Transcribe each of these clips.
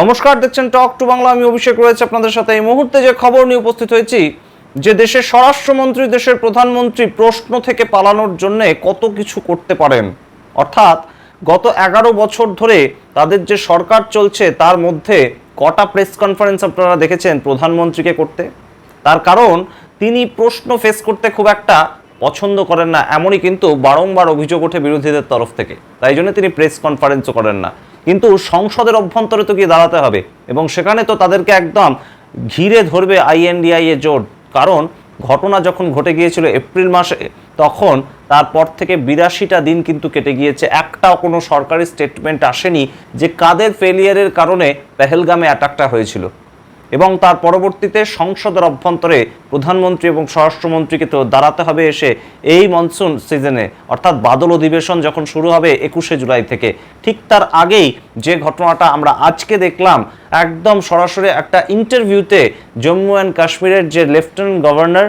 নমস্কার, দেখছেন টক টু বাংলা আমি অভিষেক রয়েছে আপনাদের সাথে। এই মুহূর্তে যে খবর নিয়ে উপস্থিত হয়েছি, যে দেশের স্বরাষ্ট্রমন্ত্রী, দেশের প্রধানমন্ত্রী প্রশ্ন থেকে পালানোর জন্য কত কিছু করতে পারেন, অর্থাৎ গত এগারো বছর ধরে তাদের যে সরকার চলছে, তার মধ্যে কটা প্রেস কনফারেন্স আপনারা দেখেছেন প্রধানমন্ত্রীকে করতে? তার কারণ, তিনি প্রশ্ন ফেস করতে খুব একটা পছন্দ করেন না, এমনই কিন্তু বারংবার অভিযোগ ওঠে বিরোধীদের তরফ থেকে। তাই জন্য তিনি প্রেস কনফারেন্সও করেন না। কিন্তু সংসদের অভ্যন্তরে তো গিয়ে দাঁড়াতে হবে। এবং সেখানে তো তাদেরকে একদম ঘিরে ধরবে আইএনডিআই এ জোট। কারণ ঘটনা যখন ঘটে গিয়েছিল এপ্রিল মাসে, তখন তারপর থেকে বিরাশিটা দিন কিন্তু কেটে গিয়েছে। একটাও কোনো সরকারি স্টেটমেন্ট আসেনি যে কাদের ফেলিয়ারের কারণে পেহেলগামে অ্যাটাকটা হয়েছিল। এবং তার পরবর্তীতে সংসদের অভ্যন্তরে প্রধানমন্ত্রী এবং স্বরাষ্ট্রমন্ত্রীকে তো দাঁড়াতে হবে এসে এই মনসুন সিজনে অর্থাৎ বাদল অধিবেশন যখন শুরু হবে একুশে জুলাই থেকে, ঠিক তার আগেই যে ঘটনাটা আমরা আজকে দেখলাম, একদম সরাসরি একটা ইন্টারভিউতে জম্মু অ্যান্ড কাশ্মীরের যে লেফটেন্যান্ট গভর্নর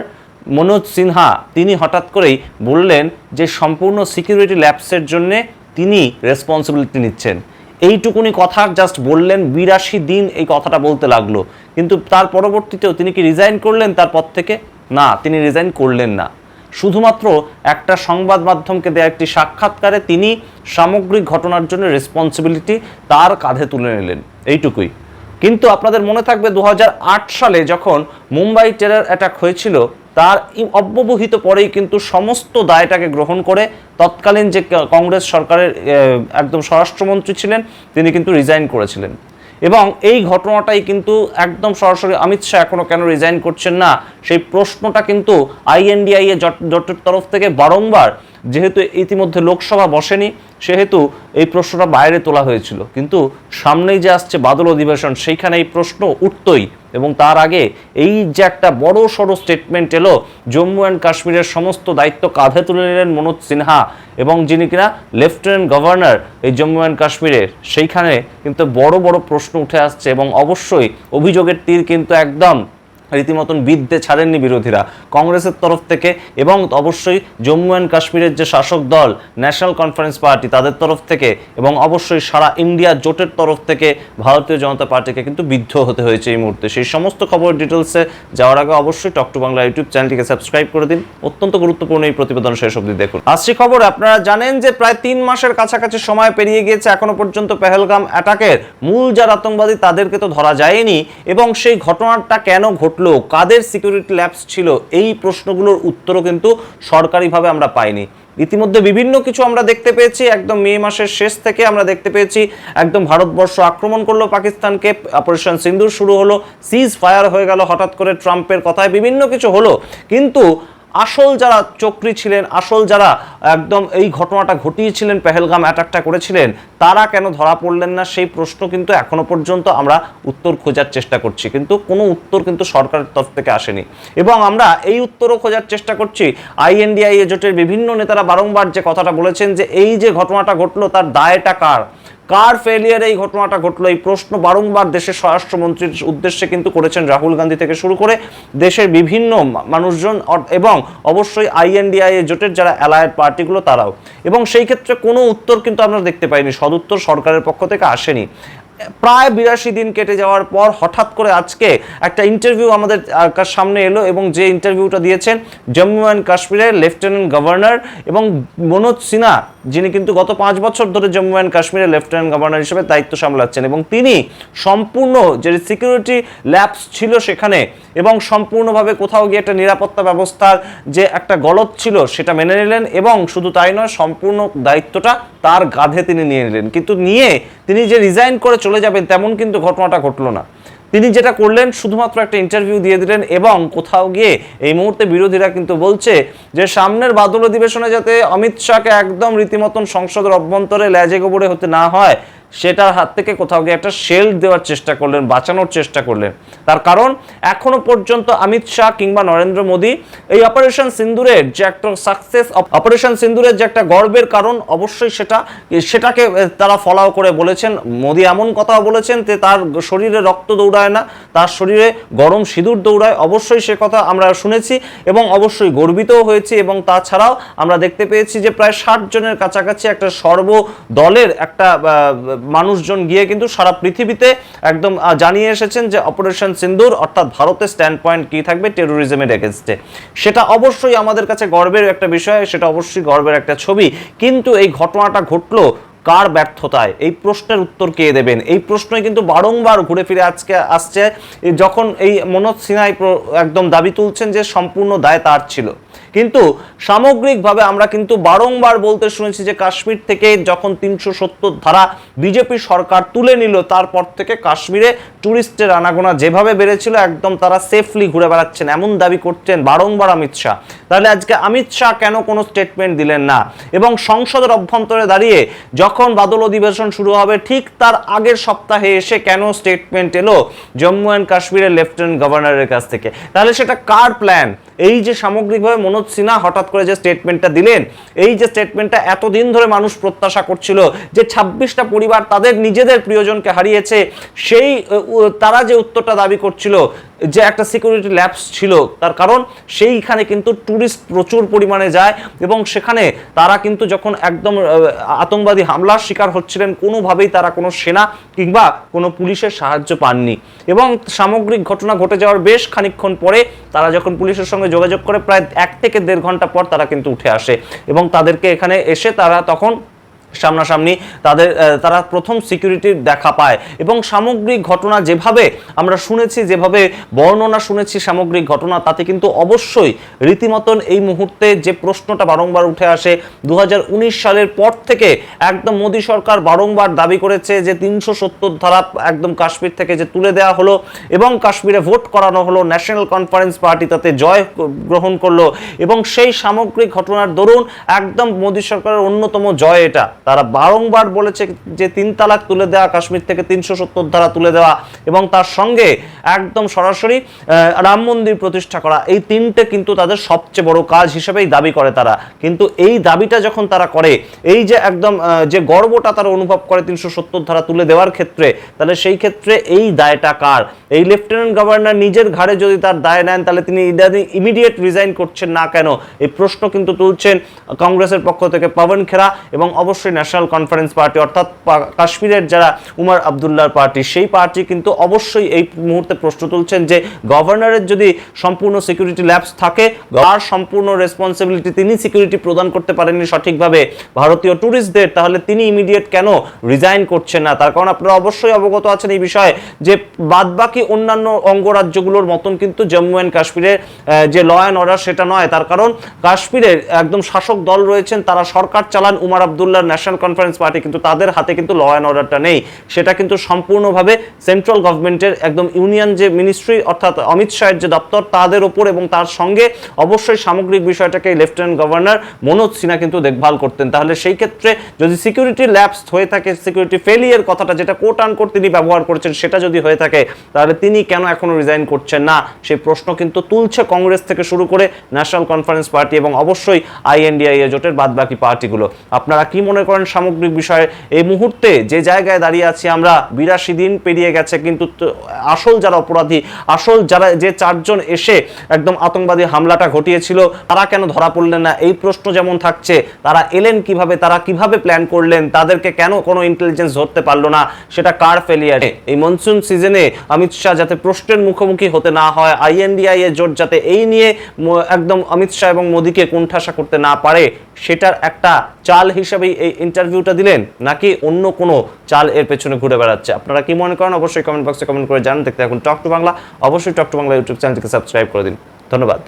মনোজ সিনহা, তিনি হঠাৎ করেই বললেন যে সম্পূর্ণ সিকিউরিটি ল্যাপসের জন্যে তিনি রেসপন্সিবিলিটি নিচ্ছেন। এইটুকুনি কথা জাস্ট বললেন, বিরাশি দিন এই কথাটা বলতে লাগল। কিন্তু তার পরবর্তীতেও তিনি কি রিজাইন করলেন? তার পর থেকে না, তিনি রিজাইন করলেন না। শুধুমাত্র একটা সংবাদ মাধ্যমকে দেওয়া একটি সাক্ষাৎকারে তিনি সামগ্রিক ঘটনার জন্য রেসপন্সিবিলিটি তার কাঁধে তুলে নিলেন। এইটুকুই। কিন্তু আপনাদের মনে থাকবে দু হাজার আট সালে যখন মুম্বাই টেরার অ্যাটাক হয়েছিল, তার অব্যবহিত পরেই কিন্তু সমস্ত দায়টাকে গ্রহণ করে তৎকালীন যে কংগ্রেস সরকারের একদম স্বরাষ্ট্রমন্ত্রী ছিলেন, তিনি কিন্তু রিজাইন করেছিলেন। এবং এই ঘটনাটাই কিন্তু একদম সরাসরি অমিত শাহ এখনও কেন রিজাইন করছেন না, সেই প্রশ্নটা কিন্তু আইএনডিআই এ জট- জোটের তরফ থেকে বারংবার যেহেতু ইতিমধ্যে লোকসভা বসেনি, সেহেতু এই প্রশ্নটা বাইরে তোলা হয়েছিল। কিন্তু সামনেই যে আসছে বাদল অধিবেশন, সেইখানে এই প্রশ্ন উঠতই এবং তার আগে এই যে একটা বড় সড়ো স্টেটমেন্ট এলো, জম্মু অ্যান্ড কাশ্মীরের সমস্ত দায়িত্ব কাঁধে তুলে নিলেন মনোজ সিনহা এবং যিনি কিনা লেফটেন্যান্ট গভর্নর এই জম্মু অ্যান্ড কাশ্মীরের সেইখানে কিন্তু বড় বড় প্রশ্ন উঠে আসছে এবং অবশ্যই অভিযোগের তীর কিন্তু একদম রীতিমতন বিদ্যে ছাড়েননি বিরোধীরা। কংগ্রেসের তরফ থেকে এবং অবশ্যই জম্মু অ্যান্ড কাশ্মীরের যে শাসক দল ন্যাশনাল কনফারেন্স পার্টি তাদের তরফ থেকে এবং অবশ্যই সারা ইন্ডিয়া জোটের তরফ থেকে ভারতীয় জনতা পার্টিকে কিন্তু বিদ্ধ হতে হয়েছে এই মুহূর্তে। সেই সমস্ত খবর ডিটেলসে যাওয়ার আগে অবশ্যই টক টু বাংলা ইউটিউব চ্যানেলটিকে সাবস্ক্রাইব করে দিন। অত্যন্ত গুরুত্বপূর্ণ এই প্রতিবেদন শেষ অবধি দেখুন। আসছি খবর, আপনারা জানেন যে প্রায় তিন মাসের কাছাকাছি সময় পেরিয়ে গিয়েছে, এখনও পর্যন্ত পেহেলগাম অ্যাটাকের মূল যারা আতঙ্কবাদী তাদেরকে তো ধরা যায়নি এবং সেই ঘটনাটা কেন ঘটলো কাদের সিকিউরিটি ল্যাবস ছিল, এই প্রশ্নগুলোর উত্তরও কিন্তু সরকারিভাবে আমরা পাইনি। ইতিমধ্যে বিভিন্ন কিছু আমরা দেখতে পেয়েছি, একদম মে মাসের শেষ থেকে আমরা দেখতে পেয়েছি, একদম ভারতবর্ষ আক্রমণ করল পাকিস্তানকে অপারেশন সিন্দুর শুরু হলো সিজ ফায়ার হয়ে গেল হঠাৎ করে ট্রাম্পের কথায়, বিভিন্ন কিছু হলো। কিন্তু আসল যারা চক্রী ছিলেন, আসল যারা একদম এই ঘটনাটা ঘটিয়েছিলেন, পেহেলগাম অ্যাটাকটা করেছিলেন তারা কেন ধরা পড়লেন না? সেই প্রশ্ন কিন্তু এখনও পর্যন্ত আমরা উত্তর খোঁজার চেষ্টা করছি। কিন্তু কোনো উত্তর কিন্তু সরকারের তরফ থেকে আসেনি। এবং আমরা এই উত্তরও খোঁজার চেষ্টা করছি। আইএনডিআই জোটের বিভিন্ন নেতারা বারংবার যে কথাটা বলেছেন যে এই যে ঘটনাটা ঘটলো তার দায়টা কার? কার ফেলিয়ারে এই ঘটনাটা ঘটলো? এই প্রশ্ন বারংবার দেশের স্বরাষ্ট্রমন্ত্রীর উদ্দেশ্যে কিন্তু করেছেন রাহুল গান্ধী থেকে শুরু করে দেশের বিভিন্ন মানুষজন এবং অবশ্যই আইএনডিআই জোটের যারা অ্যালায়েড পার্টিগুলো তারাও। এবং সেই ক্ষেত্রে কোনো উত্তর কিন্তু আমরা দেখতে পাইনি। সদুত্তর সরকারের পক্ষ থেকে আসেনি। প্রায় বিরাশি দিন কেটে যাওয়ার পর হঠাৎ করে আজকে একটা ইন্টারভিউ আমাদের সামনে এলো এবং যে ইন্টারভিউটা দিয়েছেন জম্মু অ্যান্ড কাশ্মীরের লেফটেন্যান্ট গভর্নর এবং মনোজ সিনহা, যিনি কিন্তু গত পাঁচ বছর ধরে জম্মু অ্যান্ড কাশ্মীরের লেফটেন্যান্ট গভর্নর হিসেবে দায়িত্ব সামলাচ্ছেন এবং তিনি সম্পূর্ণ যে সিকিউরিটি ল্যাবস ছিল সেখানে এবং সম্পূর্ণভাবে কোথাও গিয়ে একটা নিরাপত্তা ব্যবস্থার যে একটা গলত ছিল সেটা মেনে নিলেন এবং শুধু তাই নয়, সম্পূর্ণ দায়িত্বটা তার গাধে তিনি নিয়ে নিলেন। কিন্তু নিয়ে তিনি যে রিজাইন করে চলে যাবেন, তেমন কিন্তু ঘটনাটা ঘটলো না। তিনি যেটা করলেন, শুধুমাত্র একটা ইন্টারভিউ দিয়ে দিলেন এবং কোথাও গিয়ে এই মুহূর্তে বিরোধীরা কিন্তু বলছে যে, সামনের বাদল অধিবেশনে যাতে অমিত শাহকে একদম রীতিমতন সংসদের অভ্যন্তরে ল্যাজে গোবরে হতে না হয় সেটার হাত থেকে কোথাও গিয়ে একটা শেল্ড দেওয়ার চেষ্টা করলেন বাঁচানোর চেষ্টা করলেন। তার কারণ এখনও পর্যন্ত অমিত শাহ কিংবা নরেন্দ্র মোদী এই অপারেশন সিন্দুরের যে একটা সাকসেস অপারেশন সিন্দুরের যে একটা গর্বের কারণ অবশ্যই সেটা সেটাকে তারা ফলাও করে বলেছেন। মোদী এমন কথাও বলেছেন যে তার শরীরে রক্ত দৌড়ায় না তার শরীরে গরম সিঁদুর দৌড়ায়। অবশ্যই সে কথা আমরা শুনেছি এবং অবশ্যই গর্বিতও হয়েছি এবং তাছাড়াও আমরা দেখতে পেয়েছি যে প্রায় ষাট জনের কাছাকাছি একটা সর্বদলের একটা আহ, মানুষজন গিয়ে কিন্তু সারা পৃথিবীতে একদম জানিয়ে এসেছেন যে অপারেশন সিন্দুর, অর্থাৎ ভারতের স্ট্যান্ড পয়েন্ট কী থাকবে টেরোরিজমের এগেনস্টে সেটা অবশ্যই আমাদের কাছে গর্বের একটা বিষয়, সেটা অবশ্যই গর্বের একটা ছবি। কিন্তু এই ঘটনাটা ঘটলো কার ব্যর্থতায়? এই প্রশ্নের উত্তর কে দেবেন? এই প্রশ্নই কিন্তু বারংবার ঘুরে ফিরে আজকে আসছে। যখন এই মনোজ সিনহাই একদম দাবি তুলছেন যে সম্পূর্ণ দায় তার ছিল। কিন্তু সামগ্রিকভাবে আমরা কিন্তু বারংবার বলতে শুনেছি যে কাশ্মীর থেকে যখন তিনশো সত্তর ধারা বিজেপি সরকার তুলে নিল, তারপর থেকে কাশ্মীরে ট্যুরিস্টের আনাগোনা যেভাবে বেড়েছিল, একদম তারা সেফলি ঘুরে বেড়াচ্ছেন। এমন দাবি করছেন বারংবার অমিত শাহ। তাহলে আজকে অমিত শাহ কেন কোনো স্টেটমেন্ট দিলেন না? এবং সংসদের অভ্যন্তরে দাঁড়িয়ে যখন বাদল অধিবেশন শুরু হবে, ঠিক তার আগের সপ্তাহে এসে কেন স্টেটমেন্ট এলো জম্মু অ্যান্ড কাশ্মীরের লেফটেন্যান্ট গভর্নরের কাছ থেকে? তাহলে সেটা কার প্ল্যান এই যে সামগ্রিকভাবে মনোজ সিনহা হঠাৎ করে যে স্টেটমেন্টটা দিলেন, এই যে স্টেটমেন্টটা এতদিন ধরে মানুষ প্রত্যাশা করছিল যে ছাব্বিশটা পরিবার তাদের নিজেদের প্রিয়জনকে হারিয়েছে, সেই তারা যে উত্তরটা দাবি করছিল যে একটা সিকিউরিটি ল্যাপস ছিল, তার কারণ সেইখানে কিন্তু ট্যুরিস্ট প্রচুর পরিমাণে যায় এবং সেখানে তারা কিন্তু যখন একদম আতঙ্কবাদী হামলার শিকার হচ্ছিলেন, কোনোভাবেই তারা কোনো সেনা কিংবা কোনো পুলিশের সাহায্য পাননি। এবং সামগ্রিক ঘটনা ঘটে যাওয়ার বেশ খানিকক্ষণ পরে তারা যখন পুলিশের সঙ্গে যোগাযোগ করে প্রায় এক থেকে দেড় ঘণ্টা পর তারা কিন্তু উঠে আসে এবং তাদেরকে এখানে এসে তারা তখন সামনাসামনি তাদের তারা প্রথম সিকিউরিটির দেখা পায়। এবং সামগ্রিক ঘটনা যেভাবে আমরা শুনেছি, যেভাবে বর্ণনা শুনেছি সামগ্রিক ঘটনা, তাতে কিন্তু অবশ্যই রীতিমতন এই মুহূর্তে যে প্রশ্নটা বারংবার উঠে আসে দু হাজার উনিশ সালের পর থেকে একদম মোদী সরকার বারংবার দাবি করেছে যে তিনশো সত্তর ধারা একদম কাশ্মীর থেকে যে তুলে দেওয়া হলো এবং কাশ্মীরে ভোট করানো হলো, ন্যাশনাল কনফারেন্স পার্টি তাতে জয় গ্রহণ করল। এবং সেই সামগ্রিক ঘটনার দরুন একদম মোদী সরকারের অন্যতম জয় এটা। তারা বারংবার বলেছে যে তিন তালাক তুলে দেওয়া, কাশ্মীর থেকে তিনশো সত্তর ধারা তুলে দেওয়া এবং তার সঙ্গে একদম সরাসরি রাম মন্দির প্রতিষ্ঠা করা। এই তিনটে কিন্তু তাদের সবচেয়ে বড় কাজ হিসেবেই দাবি করে তারা। কিন্তু এই দাবিটা যখন তারা করে, এই যে একদম যে গর্বটা তারা অনুভব করে তিনশো সত্তর ধারা তুলে দেওয়ার ক্ষেত্রে, তাহলে সেই ক্ষেত্রে এই দায়টা কার? এই লেফটেন্যান্ট গভর্নর নিজের ঘাড়ে যদি তার দায় নেন, তাহলে তিনি ইমিডিয়েট রিজাইন করছেন না কেন? এই প্রশ্ন কিন্তু তুলছেন কংগ্রেসের পক্ষ থেকে পবন খেরা এবং অবশ্যই ন্যাশনাল কনফারেন্স পার্টি অর্থাৎ কাশ্মীরের যারা উমর আবদুল্লাহর পার্টি, সেই পার্টি কিন্তু অবশ্যই এই মুহূর্তে প্রশ্ন তুলছেন যে গভর্নরের যদি সম্পূর্ণ সিকিউরিটি ল্যাবস থাকে, তার সম্পূর্ণ রেসপন্সিবিলিটি তিনি সিকিউরিটি প্রদান করতে পারেননি সঠিকভাবে। ভারতীয় ট্যুরিস্টদের তাহলে তিনি ইমিডিয়েট কেন রিজাইন করছেন না? তার কারণ আপনারা অবশ্যই অবগত আছেন এই বিষয়ে যে বাদবাকি অন্যান্য অঙ্গরাজ্যগুলোর মতন কিন্তু জম্মু অ্যান্ড কাশ্মীরের যে ল অ্যান্ড অর্ডার সেটা নয়। তার কারণ কাশ্মীরের একদম শাসক দল রয়েছেন, তারা সরকার চালান Omar Abdullah National Conference party কিন্তু তাদের হাতে কিন্তু ল অ্যান্ড অর্ডারটা নেই। সেটা কিন্তু সম্পূর্ণভাবে সেন্ট্রাল গভর্নমেন্টের একদম ইউনিয়ন যে মিনিস্ট্রি অর্থাৎ অমিত শাহের যে দপ্তর, তাদের ওপর এবং তার সঙ্গে অবশ্যই সামগ্রিক বিষয়টাকে লেফটেন্যান্ট গভর্নর মনোজ সিনহা কিন্তু দেখভাল করতেন। তাহলে সেই ক্ষেত্রে যদি সিকিউরিটি ল্যাপস হয়ে থাকে সিকিউরিটি ফেলিয়ার কথাটা যেটা কোট কোট তিনি ব্যবহার করছেন, সেটা যদি হয়ে থাকে, তাহলে তিনি কেন এখনও রিজাইন করছেন না? সেই প্রশ্ন কিন্তু তুলছে কংগ্রেস থেকে শুরু করে ন্যাশনাল কনফারেন্স পার্টি এবং অবশ্যই আইএনডিআইএ জোটের বাদবাকি পার্টিগুলো। আপনারা কি মনে করেন সামগ্রিক বিষয়ে, এই মুহূর্তে যে জায়গায় দাঁড়িয়ে আছি আমরা, বিরাশি দিন পেরিয়ে গেছে, কিন্তু আসল যারা অপরাধী, আসল যারা যে চারজন এসে একদম আতঙ্কবাদী হামলাটা ঘটিয়েছিল, তারা কেন ধরা পড়লেন না? এই প্রশ্ন যেমন থাকছে, তারা এলেন কীভাবে, তারা কীভাবে প্ল্যান করলেন, তাদেরকে কেন কোনো ইন্টেলিজেন্স ধরতে পারল না, সেটা কার ফেলিয়ারে এই মনসুন সিজনে অমিত শাহ যাতে প্রশ্নের মুখোমুখি হতে না হয় আইএনডিআই এর জোট যাতে এই নিয়ে একদম অমিত শাহ এবং মোদীকে কোণঠাসা করতে না পারে, সেটার একটা চাল হিসেবেই এই ইন্টারভিউটা দিলেন, নাকি অন্য কোনো চাল এর পেছনে ঘুরে বেড়াচ্ছে? আপনারা কি মনে করেন? অবশ্যই কমেন্ট বক্সে কমেন্ট করে জানান। দেখতে এখন টক টু বাংলা। অবশ্যই টক টু বাংলা ইউটিউব চ্যানেলটিকে সাবস্ক্রাইব করে দিন। ধন্যবাদ।